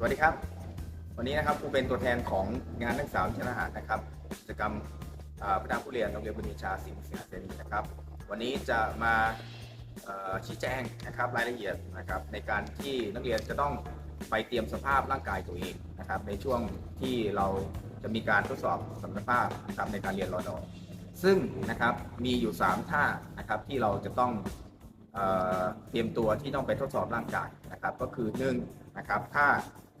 สวัสดีครับ วันนี้นะครับครูเป็นตัวแทนของงานนักศึกษาวิชาทหารนะครับกิจกรรมอ่าประธานผู้เรียนโรงเรียนบุญชาสิงห์เสียเสรีนะครับ วันนี้จะมาชี้แจงนะครับรายละเอียดนะครับในการที่นักเรียนจะต้องไปเตรียมสภาพร่างกายตัวเองนะครับในช่วงที่เราจะมีการทดสอบสมรรถภาพนะครับในการเรียนรอดอซึ่งนะครับมีอยู่ 3 ท่านะครับที่เราจะต้องเอเตรียมตัวที่ต้องไปทดสอบร่างกายนะครับก็คือ1นะครับท่า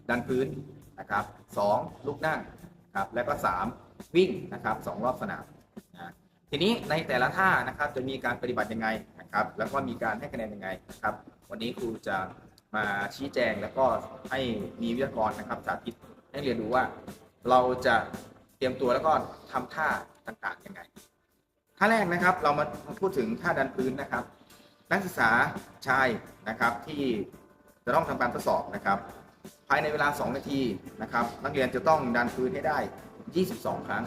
ดันพื้นนะครับ2ลุกนั่งครับแล้วก็ 3 วิ่งนะครับสองรอบสนามนะทีนี้ในแต่ละท่านะครับจะมีการปฏิบัติยังไงนะครับ แล้วก็มีการให้คะแนนยังไงนะครับ วันนี้ครูจะมาชี้แจงแล้วก็ให้มีวิทยากรนะครับสาธิตให้เรียนรู้ว่าเราจะเตรียมตัวแล้วก็ทำท่าต่างๆยังไงท่าแรกนะครับเรามาพูดถึงท่าดันพื้นนะครับ นักศึกษาชายนะครับที่จะต้องทำการทดสอบนะครับ ภายในเวลา 2 นาทีนะครับ นักเรียนจะต้องดันพื้นให้ได้ 22 ครั้ง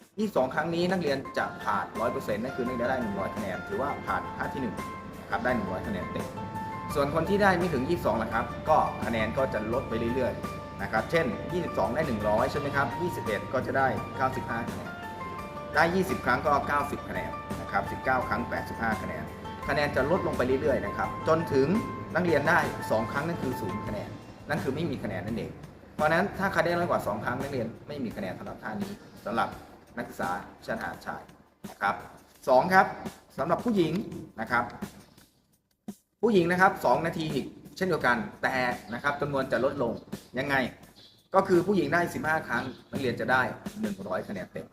22 ครั้งนี้นักเรียนจะผ่าน 100%นั่นคือนักเรียนได้ 100 คะแนน ถือว่าผ่านท่าที่1นะครับ ได้ 100 คะแนนเต็ม ส่วนคนที่ได้ไม่ถึง 22นะครับ ก็คะแนนก็จะลดไปเรื่อยๆ นะครับ เช่น 22 ได้ 100 ใช่ไหมครับ 21 ก็จะได้ 95 คะแนน ได้ 20 ครั้งก็ 90 คะแนน นะครับ 19 ครั้ง 85 คะแนน คะแนนจะลดลงไปเรื่อยๆ นะครับ จนถึงนักเรียนได้ 2 ครั้งนั่นคือ 0 คะแนน นั่นคือไม่มีคะแนนนั่นเอง เพราะนั้นถ้าใครได้น้อยกว่า 2 ครั้งนักเรียนไม่มีคะแนนสำหรับท่านี้สำหรับนักศึกษาชั้นทหาชายนะครับสองครับสำหรับผู้หญิงนะครับ ผู้หญิงนะครับ 2 นาทีอีกเช่นเดียวกันแต่นะครับจำนวนจะลดลงยังไง ก็คือผู้หญิงได้ 15 ครั้งนักเรียนจะได้ 100 คะแนนเต็ม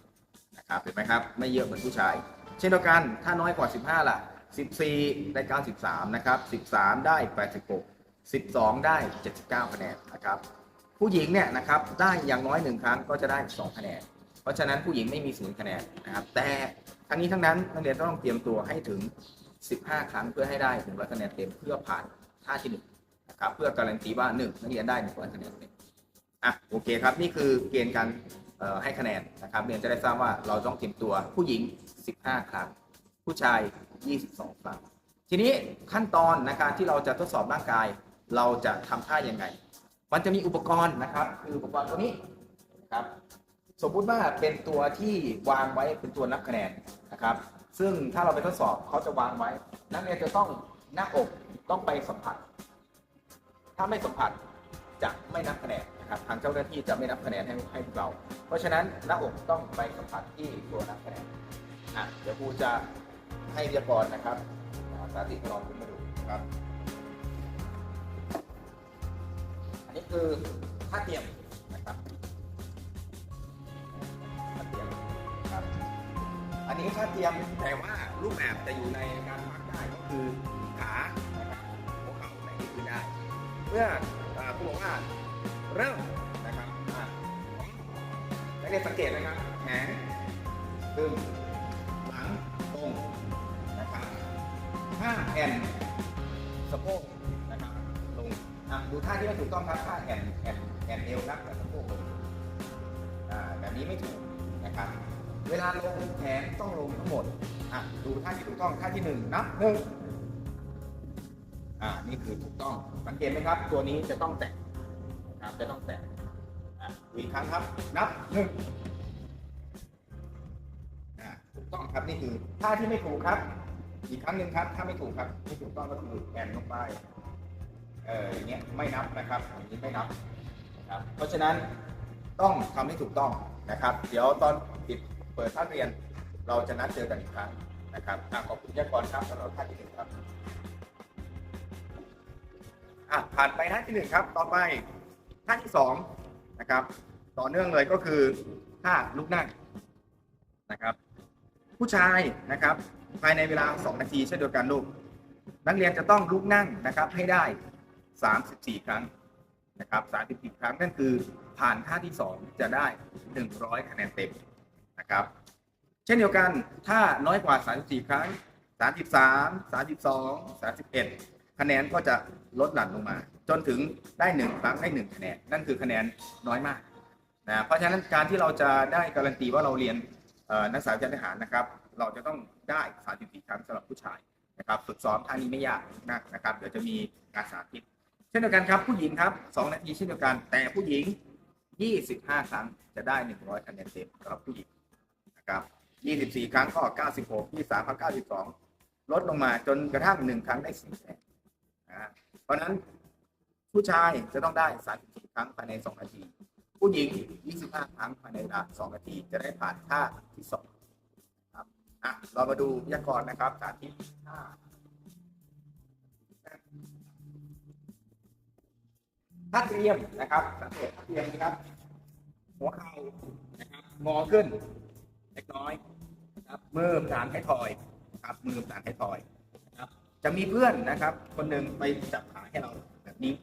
นะครับเห็นไหมครับไม่เยอะเหมือนผู้ชาย เช่นเดียวกันถ้าน้อยกว่า 15 ล่ะ 14 ได้ 93 นะครับ 13 ได้ 86 12 ได้ 79 คะแนนนะครับผู้หญิงเนี่ยนะครับได้อย่างน้อย1ครั้งก็จะได้ 2 คะแนน เพราะฉะนั้นผู้หญิงไม่มีศูนย์คะแนนนะครับแต่ทั้งนี้ทั้งนั้นนักเรียนต้องเตรียมตัวให้ถึง 15 ครั้งเพื่อให้ได้100คะแนนเต็มเพื่อผ่านท่าที่1นะครับเพื่อการันตีว่า1นักเรียนได้100คะแนนเต็มอะโอเคครับนี่คือเกณฑ์การให้คะแนนนะครับเรียนจะได้ทราบว่าเราต้องเตรียมตัวผู้หญิง 15 ครั้ง ผู้ชาย 22 ครั้ง ทีนี้ขั้นตอนในการที่เราจะทดสอบร่างกาย เราจะทำท่ายังไง มันจะมีอุปกรณ์นะครับ คืออุปกรณ์ตัวนี้ครับ สมมุติว่าเป็นตัวที่วางไว้เป็นตัวนับคะแนนนะครับ ซึ่งถ้าเราไปทดสอบเขาจะวางไว้ นักเรียนจะต้องหน้าอกต้องไปสัมผัส ถ้าไม่สัมผัสจะไม่นับคะแนนนะครับทางเจ้าหน้าที่จะไม่นับคะแนนให้ให้พวกเรา เพราะฉะนั้นหน้าอกต้องไปสัมผัสที่ตัวนับคะแนนอะเดี๋ยวครูจะให้วิทยากรนะครับสาธิตลองขึ้นมาดูครับ คือท่าเตรียมนะครับท่าเตรียมครับ อันนี้ท่าเตรียมแต่ว่ารูปแบบจะอยู่ในการวัดได้ก็คือขานะครับหัวเข่าในที่พื้นได้เมื่อครูบอกว่าเริ่มนะครับอะนักเรียนสังเกตนะครับแขนตึงหลังตรงนะครับห้าแอนสะโพก อะดูท่าที่ไม่ถูกต้องครับท่าแอนแอนแอนเอวครับกับสะโพกลงอ่าแบบนี้ไม่ถูกนะครับ เวลาลงแขนต้องลงทั้งหมดอะดูท่าที่ถูกต้องท่าที่หนึ่งนับหนึ่งอ่านี่คือถูกต้องสังเกตไหมครับ ตัวนี้จะต้องแตะนะครับจะต้องแตะอะอีกครั้งครับนับหนึ่งอ่าถูกต้องครับนี่คือท่าที่ไม่ถูกครับ อีกครั้งหนึ่งครับ ถ้าไม่ถูกครับที่ถูกต้องก็คือแอนลงไป เอออย่างเงี้ยไม่นับนะครับอย่างนี้ไม่นับนะครับเพราะฉะนั้นต้องทำให้ถูกต้องนะครับ เดี๋ยวตอนปิดเปิดภาคเรียน เราจะนัดเจอกันอีกครั้งนะครับอขอบคุณยากรครับสำหรับท่านที่หนึ่งครับอะผ่านไปท่านที่หนึ่งครับ ต่อไปท่านที่สองนะครับ ต่อเนื่องเลยก็คือท่าลุกนั่งนะครับ ผู้ชายนะครับ ภายในเวลา 2 นาทีเช่นเดียวกันลูก นักเรียนจะต้องลุกนั่งนะครับให้ได้ 34 ครั้งนะครับ34 ครั้งนั่นคือผ่านท่าที่ 2 จะได้ 100 คะแนนเต็มนะครับ เช่นเดียวกันถ้าน้อยกว่า 34 ครั้ง 33 32 31 คะแนนก็จะลดหลั่นลงมา จนถึงได้หนึ่งครั้งได้หนึ่งคะแนน นั่นคือคะแนนน้อยมากนะเพราะฉะนั้นการที่เราจะได้การันตีว่าเราเรียนนักศึกษาวิชาทหารนะครับ เราจะต้องได้ 34 ครั้งสำหรับผู้ชายนะครับฝึกซ้อมท่านี้ไม่ยากนักนะครับ เดี๋ยวจะมีการสาธิต เช่นเดียวกันครับผู้หญิงครับ2นาทีเช่นเดียวกัน แต่ผู้หญิง25ครั้งจะได้100คะแนนเต็มสำหรับผู้หญิงนะครับ24ครั้งก็96 23ครั้ง92ลดลงมาจนกระทั่ง1ครั้งได้4คะแนนนะเพราะนั้นผู้ชายจะต้องได้34ครั้งภายใน2นาที ผู้หญิง25ครั้งภายในเวลา2นาทีจะได้ผ่านท่าที่2ครับอะเรามาดูพยากรณ์นะครับสาธิตท่า ถ้าเตรียมนะครับสังเกตถ้าเตรียมนะครับ หัวเข่านะครับงอขึ้นเล็กน้อยนะครับมือฐานไทยทอยนะครับมือฐานไทยทอยนะครับจะมีเพื่อนนะครับ คนหนึ่งไปจับขาให้เราแบบนี้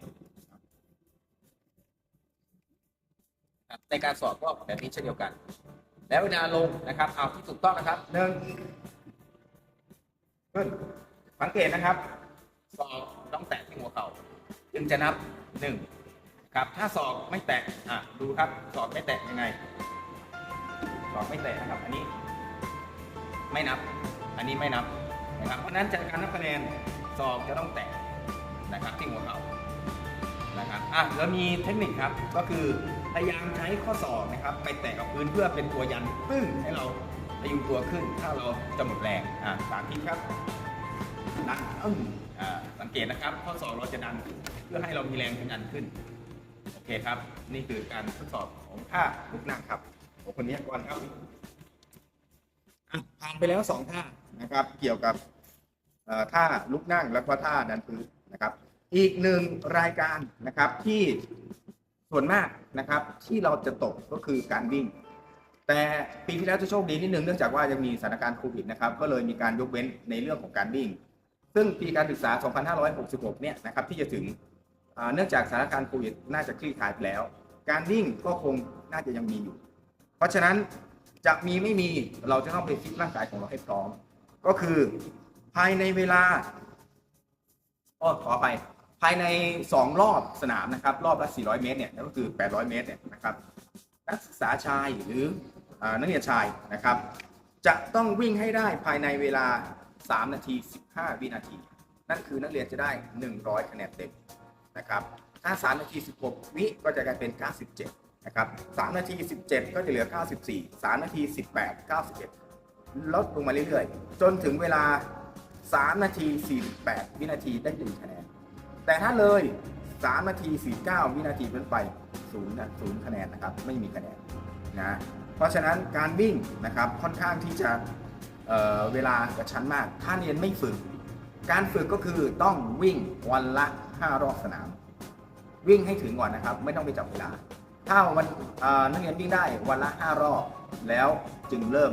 ครับในการสอบก็แบบนี้เช่นเดียวกัน แล้วเวลาลงนะครับ เอาที่ถูกต้องนะครับหนึ่งขึ้นสังเกตนะครับสอบต้องแตะที่หัวเข่าจึงจะนับหนึ่ง ครับถ้าศอกไม่แตะอะดูครับศอกไม่แตะยังไงศอกไม่แตะนะครับ อันนี้ ไม่นับ อันนี้ไม่นับนะครับเพราะนั้นจากการนับคะแนนศอกจะต้องแตะนะครับที่หัวเข่านะครับอะแล้วมีเทคนิคครับก็คือพยายามใช้ข้อศอกนะครับ ไปแตะกับพื้นเพื่อเป็นตัวยันปึ้งให้เราพยุงตัวขึ้น ถ้าเราจะหมดแรงอะสามทีครับดันอึ้งอ่าสังเกตนะครับ ข้อศอกเราจะดันเพื่อให้เรามีแรงดันขึ้น โอเคครับ นี่คือการทดสอบของท่าลุกนั่งครับของคนนี้ก่อนครับผ่านไปแล้วสองท่านะครับ เกี่ยวกับท่าลุกนั่งแล้วก็ท่าดันพื้นนะครับ อีกหนึ่งรายการนะครับที่ส่วนมากนะครับที่เราจะตกก็คือการวิ่ง แต่ปีที่แล้วจะโชคดีนิดนึงเนื่องจากว่ายังมีสถานการณ์โควิดนะครับ ก็เลยมีการยกเว้นในเรื่องของการวิ่ง ซึ่งปีการศึกษา 2566 เนี่ยนะครับที่จะถึง เนื่องจากสถานการณ์โควิดน่าจะคลี่คลายไปแล้ว การวิ่งก็คงน่าจะยังมีอยู่ เพราะฉะนั้นจะมีไม่มีเราจะต้องไปฟิตร่างกายของเราให้พร้อม ก็คือภายในเวลาอ้อขอไปภายใน 2 รอบสนามนะครับ รอบละ 400 เมตรเนี่ยก็คือ 800 เมตรเนี่ยนะครับนักศึกษาชายหรือนักเรียนชายนะครับ จะต้องวิ่งให้ได้ภายในเวลา 3 นาที 15 วินาที นั่นคือนักเรียนจะได้ 100 คะแนนเต็ม นะครับถ้า3นาที 16 วิก็จะกลายเป็น 97 นะครับ3นาที 17 ก็จะเหลือ 94 3 นาที 18 91 ลดลงมาเรื่อยๆ จนถึงเวลา 3 นาที 48 วินาทีได้ 1 คะแนน แต่ถ้าเลย 3 นาที 49 วินาทีเป็นไปศูนะศูนย์คะแนนนะครับ ไม่มีคะแนนนะ เพราะฉะนั้นการวิ่งนะครับค่อนข้างที่จะเเวลากระชั้นมาก ถ้าเรียนไม่ฝึก การฝึกก็คือต้องวิ่งวันละ 5 รอบสนาม วิ่งให้ถึงก่อนนะครับ ไม่ต้องไปจับเวลา ถ้าวันนักเรียนวิ่งได้วันละ 5 รอบ แล้วจึงเริ่ม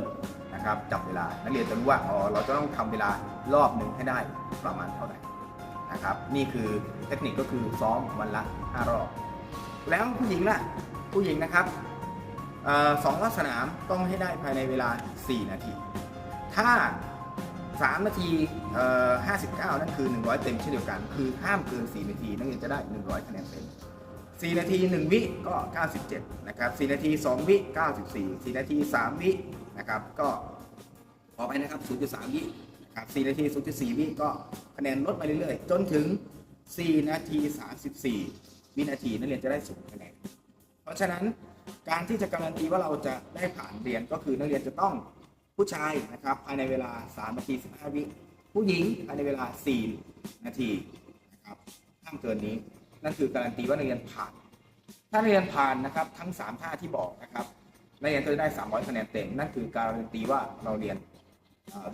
นะครับจับเวลา นักเรียนจะรู้ว่าอ๋อเราจะต้องทำเวลารอบหนึ่งให้ได้ประมาณเท่าไหร่นะครับ นี่คือเทคนิคก็คือซ้อมวันละ 5 รอบ แล้วผู้หญิงล่ะ ผู้หญิงนะครับสองรอบสนามต้องให้ได้ภายในเวลา 4 นาที ถ้า 3 นาทีเอ่อ59 นั่นคือ 100 เต็มเช่นเดียวกัน คือห้ามเกิน 4 นาที นักเรียนจะได้ 100 คะแนนเต็ม 4 นาที 1 วิก็ 97 นะครับ 4 นาที 2 วิ 94 4 นาที 3 วินะครับ ก็ขอไปนะครับ 0.3 วินะครับ4นาที 0.4 วิก็คะแนนลดไปเรื่อยๆ จนถึง 4 นาที 34 วินาทีนักเรียนจะได้ศูนย์คะแนน เพราะฉะนั้นการที่จะการันตีว่าเราจะได้ผ่านเรียนก็คือนักเรียนจะต้อง ผู้ชายนะครับภายในเวลา 3 นาที 15 วิผู้หญิงภายในเวลา 4 นาทีนะครับห้ามเกินนี้นั่นคือการันตีว่านักเรียนผ่าน ถ้านักเรียนผ่านนะครับทั้ง 3 ท่าที่บอกนะครับนักเรียนก็จะได้ 300 คะแนนเต็ม นั่นคือการันตีว่าเราเรียน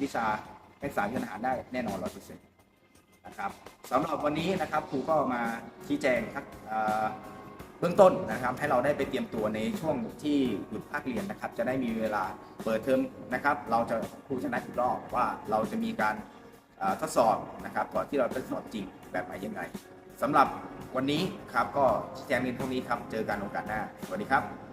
วิชานักศึกษาวิทยาศาสตร์ได้แน่นอน100%นะครับสำหรับวันนี้นะครับครูก็มาชี้แจงครับ เบื้องต้นนะครับให้เราได้ไปเตรียมตัวในช่วงที่หยุดภาคเรียนนะครับ จะได้มีเวลาเปิดเทอมนะครับ เราจะครูชนะอีกรอบว่าเราจะมีการทดสอบนะครับก่อนที่เราจะทดสอบจริงแบบไหนยังไงสำหรับวันนี้ครับก็ชี้งเรียงเท่านี้ครับ เจอกันโอกาสหน้า สวัสดีครับ